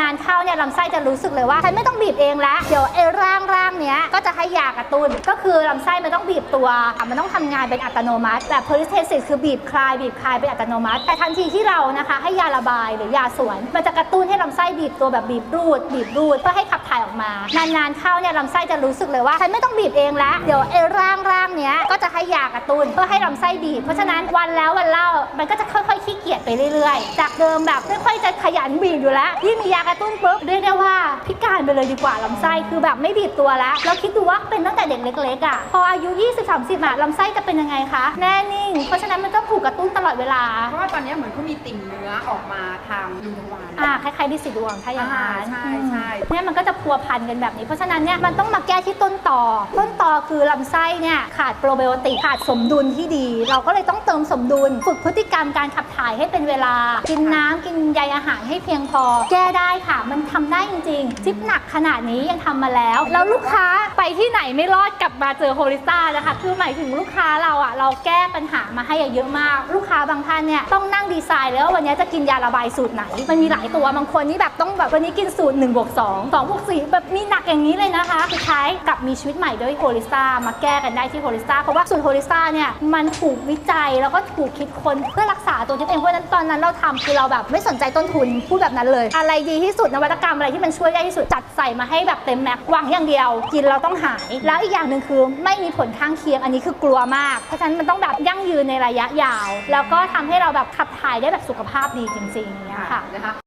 นานๆเข้าเนี่ยลำไส้จะรู้สึกเลยว่าฉันไม่ต้องบีบเองแล้ว เดี๋ยวไอ้ร่างร่างเนี้ยก็จะให้ยากระตุ้น ก็คือลำไส้มันต้องบีบตัวอะมันต้องทำงานเป็นอัตโนมัติแต่ peristalsis คือบีบคลายบีบคลายเป็นอัตโนมัติ แต่ทันทีที่เรานะคะให้ยาระบายหรือยาสวน มันจะกระตุ้นให้ลำไส้บีบตัวแบบบีบรูด บีบรูดเพื่อให้ขับถ่ายออกมา นานๆเข้าเนี่ยลำไส้จะรู้สึกเลยว่าฉันไม่ต้องบีบเองแล้ว เดี๋ยวไอ้ร่างร่างเนี้ยก็จะให้ยากระตุ้นเพื่อให้ลำไส้บีบ เพราะฉะนั้นวันแล้ววันเล่ามันก็จะค่อยๆขี้เกียจไปเรื่อยๆ เดิมแบบไม่ค่อยจะขยันบีบอยู่แล้วยิ่งมียากระตุ้นปุ๊บเรียกได้ว่าพิการไปเลยดีกว่าลำไส้คือแบบไม่บีบตัวแล้วแล้วคิดดูว่าเป็นตั้งแต่เด็กเล็กๆอะพออายุ 20-30อะลำไส้จะเป็นยังไงคะแน่นิ่ง เพราะฉะนั้นมันต้องถูกกระตุ้นตลอดเวลาเพราะว่าตอนนี้เหมือนเขามีติ่งเนื้อออกมาทางรูทวารอ่าคล้ายๆดิสิดวงถ้าอย่างนั้นอ่าใช่ใช่อืมเนี่ยมันก็จะพัวพันกันแบบนี้ เพราะฉะนั้นเนี่ยมันต้องมาแก้ที่ต้นต่อ ต้นต่อคือลำไส้เนี่ยขาดโปรไบโอติกขาดสมดุลที่ดี เราก็เลยต้องเติมสมดุล ฝึกพฤติกรรมการขับถ่ายให้เป็นเวลากินน้ำกินใยอาหารให้เพียงพอ แก้ได้ค่ะ มันทำได้จริงๆ จิบหนักขนาดนี้ยังทำมาแล้ว แล้วลูกค้า ไปที่ไหนไม่รอดกลับมาเจอโฮลิสต้านะคะ คือหมายถึงลูกค้าเราอะเราแก้ปัญหามาให้เยอะมาก ลูกค้าบางท่านเนี่ยต้องนั่งดีไซน์เลยว่าวันนี้จะกินยาระบายสูตรไหน มันมีหลายตัวบางคนนี่แบบต้องแบบวันนี้กินสูตร1บวก2 2บวก4แบบมีหนักอย่างนี้เลยนะคะสุดท้ายกลับมีชีวิตใหม่ด้วยโฮลิสต้ามาแก้กันได้ที่โฮลิสต้าเพราะว่าสูตรโฮลิสต้าเนี่ยมันถูกวิจัยแล้วก็ถูกคิดค้นเพื่อรักษาตัวทิพย์เองเพราะนั้นตอนนั้นเราทำคือเราแบบไม่สนใจต้นทุนพูดแบบนั้นเลย อะไรดีที่สุดนวัตกรรมอะไรที่มันช่วยได้ที่สุดจัดใส่มาให้แบบเต็มแม็กวังอย่างเดียว กินเราต้องหาย แล้วอีกอย่างหนึ่งคือไม่มีผลข้างเคียงอันนี้คือกลัวมาก เพราะฉะนั้นมันต้องแบบยั่งยืนในระยะยาว แล้วก็ทำให้เราแบบขับถ่ายได้แบบสุขภาพดีจริงๆอย่างเงี้ยค่ะ นะคะ